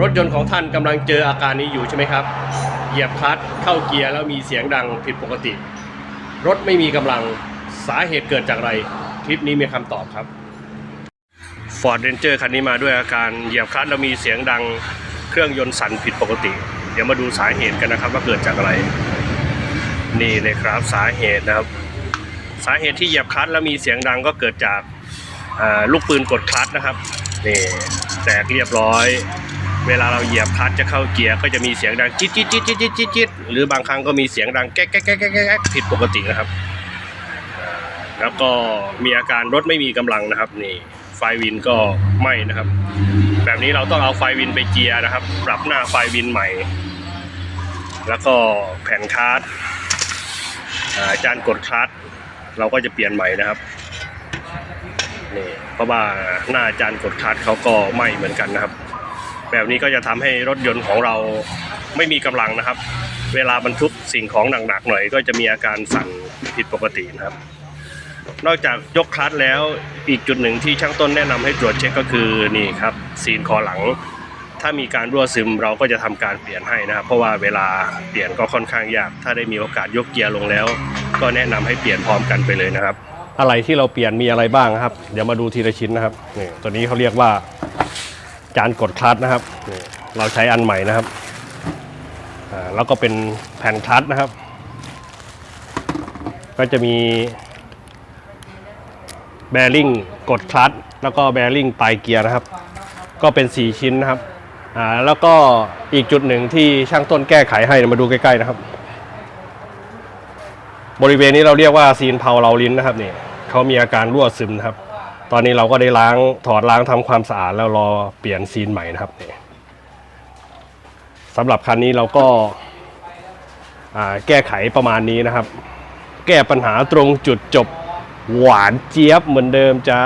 รถยนต์ของท่านกำลังเจออาการนี้อยู่ใช่ไหมครับ เหยียบคลัตช์เข้าเกียร์แล้วมีเสียงดังผิดปกติ รถไม่มีกำลังสาเหตุเกิดจากอะไร คลิปนี้มีคำตอบครับ Ford Ranger คันนี้มาด้วยอาการเหยียบคลัตช์แล้วมีเสียงดังเครื่องยนต์สั่นผิดปกติ เดี๋ยวมาดูสาเหตุกันนะครับว่าเกิดจากอะไร นี่เลยครับสาเหตุนะครับ สาเหตุที่เหยียบคลัตช์แล้วมีเสียงดังก็เกิดจากลูกปืนกดคลัตช์นะครับนี่แตกเรียบร้อย เวลาเราเหยียบคลัตช์จะเข้าเกียร์ก็จะมีเสียงดังจิ๊ดจิ๊ดจิ๊ดจิ๊ดจิ๊ดจิ๊ดหรือบางครั้งก็มีเสียงดังแก๊กแก๊กแก๊กแก๊กแก๊กผิดปกตินะครับ แล้วก็มีอาการรถไม่มีกำลังนะครับนี่ไฟวินก็ไหม้นะครับ แบบนี้เราต้องเอาไฟวินไปเจียร์นะครับ ปรับหน้าไฟวินใหม่ แล้วก็แผ่นคาร์ดจานกดคลัตช์เราก็จะเปลี่ยนใหม่นะครับนี่เพราะว่าหน้าจานกดคลัตช์เขาก็ไหม้เหมือนกันนะครับ แบบนี้ก็จะทำให้รถยนต์ของเราไม่มีกำลังนะครับ เวลาบรรทุกสิ่งของหนักๆหน่อย ก็จะมีอาการสั่นผิดปกตินะครับ นอกจากยกคลัตช์แล้วอีกจุดหนึ่งที่ช่างต้นแนะนำให้ตรวจเช็คก็คือนี่ครับซีนคอหลัง ถ้ามีการรั่วซึมเราก็จะทำการเปลี่ยนให้นะครับ เพราะว่าเวลาเปลี่ยนก็ค่อนข้างยาก ถ้าได้มีโอกาสยกเกียร์ลงแล้ว ก็แนะนำให้เปลี่ยนพร้อมกันไปเลยนะครับ อะไรที่เราเปลี่ยนมีอะไรบ้างครับ เดี๋ยวมาดูทีละชิ้นนะครับนี่ตัวนี้เขาเรียกว่า จานกดคลัตช์นะครับเราใช้อันใหม่นะครับอ่าแล้วก็เป็นแผ่นคลัตช์นะครับ ก็จะมีแบริ่งกดคลัตช์แล้วก็แบริ่งปลายเกียร์นะครับ ก็เป็น 4 ชิ้นนะครับอ่าแล้วก็อีกจุดหนึ่งที่ช่างต้นแก้ไขให้มาดูใกล้ๆนะครับ บริเวณนี้เราเรียกว่าซีนเพาเราลิ้นนะครับนี่เขามีอาการรั่วซึมนะครับ ตอนนี้เราก็ได้ล้างถอดล้างทำความสะอาดแล้วรอเปลี่ยนซีนใหม่นะครับนี่สำหรับคันนี้เราก็แก้ไขประมาณนี้นะครับ แก้ปัญหาตรงจุดจบหวานเจี๊ยบเหมือนเดิมจ้า